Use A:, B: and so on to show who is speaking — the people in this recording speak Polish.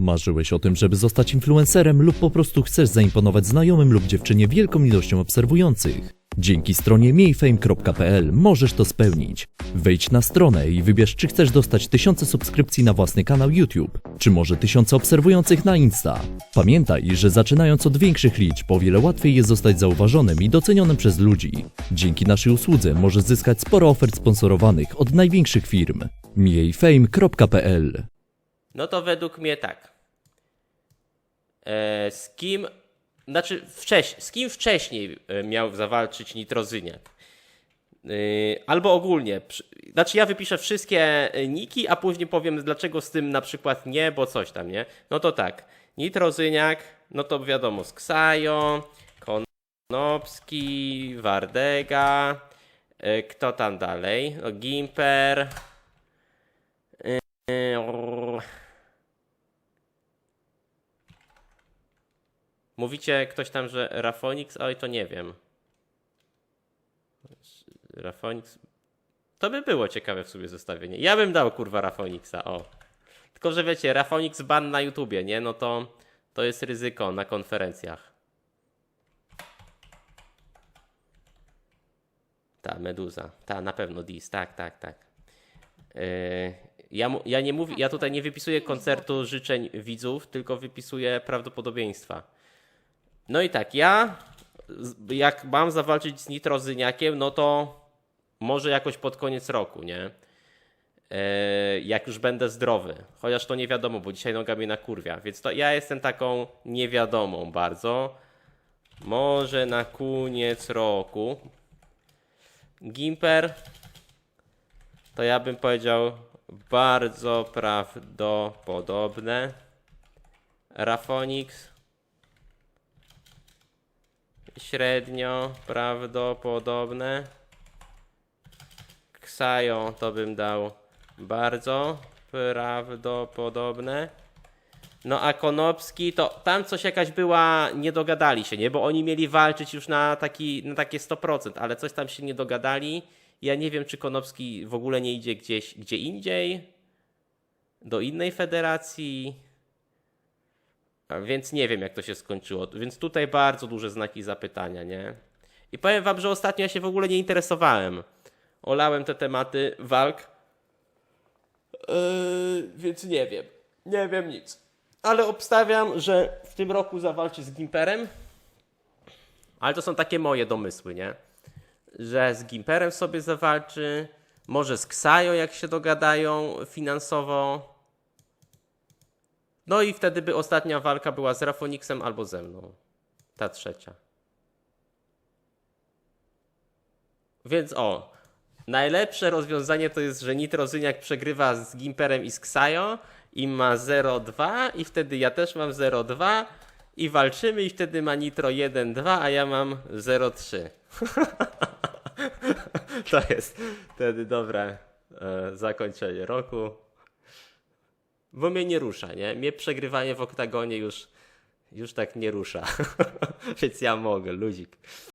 A: Marzyłeś o tym, żeby zostać influencerem lub po prostu chcesz zaimponować znajomym lub dziewczynie wielką ilością obserwujących? Dzięki stronie miejfame.pl możesz to spełnić. Wejdź na stronę i wybierz, czy chcesz dostać tysiące subskrypcji na własny kanał YouTube, czy może tysiące obserwujących na Insta. Pamiętaj, że zaczynając od większych liczb, o wiele łatwiej jest zostać zauważonym i docenionym przez ludzi. Dzięki naszej usłudze możesz zyskać sporo ofert sponsorowanych od największych firm. miejfame.pl
B: No to według mnie tak. E, z kim, znaczy wcześ, z kim wcześniej e, miał zawalczyć Nitrozyniak? E, albo ogólnie, znaczy ja wypiszę wszystkie e, niki, a później powiem dlaczego z tym na przykład nie, bo coś tam, nie? No to tak, Nitrozyniak, no to wiadomo, z Ksajo, Konopski, Wardega, e, kto tam dalej? No, Gimper, e, Mówicie ktoś tam, że Rafonix? Oj, to nie wiem. Rafonix. To by było ciekawe w sobie zestawienie. Ja bym dał kurwa Rafonixa, o. Tylko, że wiecie, Rafonix ban na YouTubie, nie? No to to jest ryzyko na konferencjach. Ta, Meduza. Ta, na pewno Dis, tak, tak, tak. Yy, ja, ja nie mówię, ja tutaj nie wypisuję koncertu życzeń widzów, tylko wypisuję prawdopodobieństwa. No i tak, ja jak mam zawalczyć z Nitrozyniakiem, no to może jakoś pod koniec roku, nie? E, jak już będę zdrowy. Chociaż to nie wiadomo, bo dzisiaj noga mnie nakurwia. Więc to ja jestem taką niewiadomą bardzo. Może na koniec roku. Gimper to ja bym powiedział bardzo prawdopodobne. Rafonix średnio prawdopodobne. Ksajo to bym dał bardzo prawdopodobne. No a Konopski to tam coś jakaś była, nie dogadali się, nie? Bo oni mieli walczyć już na, taki, na takie 100%, ale coś tam się nie dogadali. Ja nie wiem, czy Konopski w ogóle nie idzie gdzieś, gdzie indziej, do innej federacji. Więc nie wiem, jak to się skończyło. Więc tutaj bardzo duże znaki zapytania, nie? I powiem wam, że ostatnio ja się w ogóle nie interesowałem. Olałem te tematy walk. Yy, więc nie wiem. Nie wiem nic. Ale obstawiam, że w tym roku zawalczy z Gimperem. Ale to są takie moje domysły, nie? Że z Gimperem sobie zawalczy. Może z Ksajo, jak się dogadają finansowo. No i wtedy by ostatnia walka była z Rafonixem albo ze mną. Ta trzecia. Więc o, najlepsze rozwiązanie to jest, że Nitrozyniak przegrywa z Gimperem i z Ksajo i ma 0,2 i wtedy ja też mam 0,2 i walczymy i wtedy ma Nitro 1,2, a ja mam 0,3. to jest wtedy dobre e, zakończenie roku. Bo mnie nie rusza, nie? Mnie przegrywanie w oktagonie już, już tak nie rusza. Więc ja mogę, luzik.